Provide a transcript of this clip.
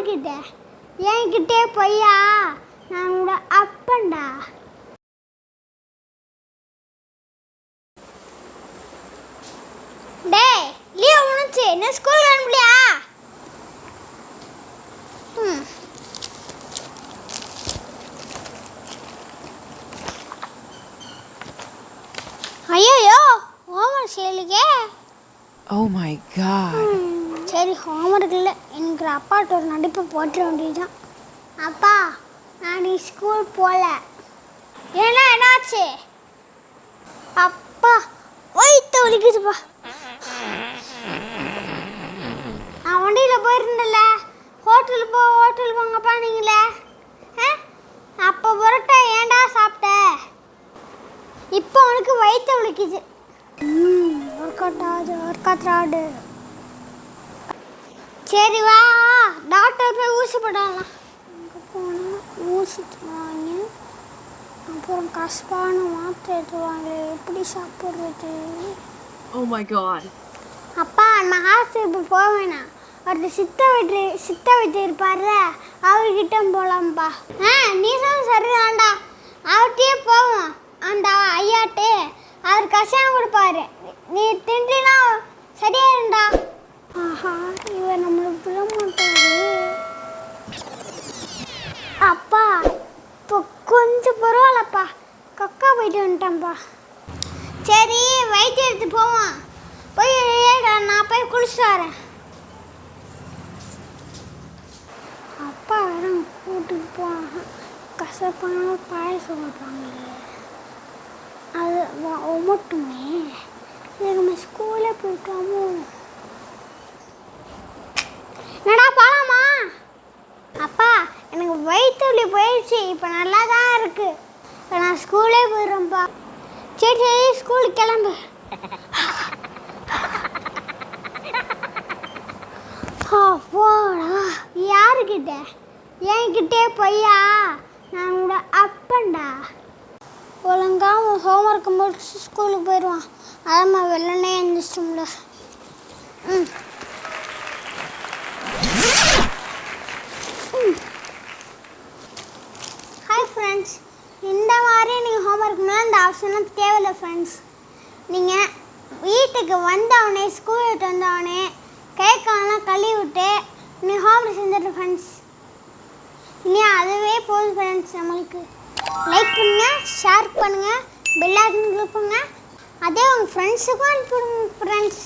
யாருக்கிட்ட என்கிட்டே பொய்யா? நான் உங்களோட அப்பன்டா. டேய் லீவ் முடிஞ்சு. என்ன ஸ்கூல் அனுப்பலையா ம். ஐயோ ஹோம்ஒர்க் செய்யலையே Oh my god. சரி ஹோம்ஒர்க் இல்லை. எனக்கு அப்பாட்ட ஒரு நடிப்பு போட்டுற வேண்டியதுதான். அப்பா நான் நீ ஸ்கூல் போகல ஏன்னா என்னாச்சு? அப்பா ஒய்த்த ஒழிக்குதுப்பா நான் வண்டியில் போயிருந்தேன்ல. ஹோட்டல் போ ஹோட்டல் போங்கப்பா நீங்களே. ஆ? அப்போ புரோட்டா ஏன்டா சாப்பிட்ட? இப்போ உனக்கு வயிற்று வலிக்குது. ம் ஒர்க் அவுட் ஆகுது ஒர்க் அவுட் ஆகுது. சரி வா. டாக்டர் போய் ஊசி போடலாம். அங்கே போனால் ஊசி தருவாங்க அப்புறம் கசப்பான மாத்திரை தருவாங்க எப்படி சாப்பிட்றது? Oh my god. அப்பா நான் ஹாஸ்பிட்டல் போக வேணாம். ஒருத்தர் சித்த வைத்திய சித்த வைத்தியர் இருப்பார்ல அவர்கிட்ட போகலாம்ப்பா ஆ நீ சொன்ன சரிதான்டா அவர்கிட்டயே போவோம். அந்த ஐயாட்டே. அவர் கஷாயம் கொடுப்பாரு. நீ திண்டினா சரியாயிருண்டா ஆஹா கக்கா போயிட்டு வந்துட்டேன்ப்பா. சரி வயிற்று எடுத்து போவோம். போய் நான் போய் குளிச்சுட்டு வரேன். அப்பா வேற கூட்டுக்கு போவாங்க கசப்பான பாயசம் வைப்பாங்களே அது ஒமட்டுமே. நம்ம ஸ்கூலே போயிட்டோமோ. என்னடா போகலாமா அப்பா எனக்கு வயிற்று வலி போயிடுச்சு இப்போ நல்லா தான் இருக்கு. இப்போ நான் ஸ்கூலே போயிடுறேன்ப்பா சரி சரி ஸ்கூலுக்கு கிளம்பு. போடா யாருக்கிட்ட என்கிட்டே பொய்யா? நான் உங்களோட அப்பன்டா. ஒழுங்கா ஹோம்ஒர்க் முடிச்சு ஸ்கூலுக்கு போயிடுவான். அதான் வெள்ளனே எழுந்திரிச்சிட்டோம்ல ம் ஹாய் ஃப்ரெண்ட்ஸ் இந்த மாதிரி நீங்கள் மேலே இந்த ஆப்ஷன்லாம் தேவையில்லை ஃப்ரெண்ட்ஸ் நீங்கள் வீட்டுக்கு வந்தவொடனே ஸ்கூல் விட்டு வந்தவொடனே கை காலெலாம் கழுவி விட்டு நீ ஹோம்ஒர்க் செஞ்சுட்டு ஃப்ரெண்ட்ஸ் இனி அதுவே போதும் ஃப்ரெண்ட்ஸ் நம்மளுக்கு. லைக் பண்ணுங்கள் ஷேர் பண்ணுங்கள் பெல் ஐக்கன் அதே உங்கள் ஃப்ரெண்ட்ஸுக்கும் அனுப்பிடுங்க ஃப்ரெண்ட்ஸ்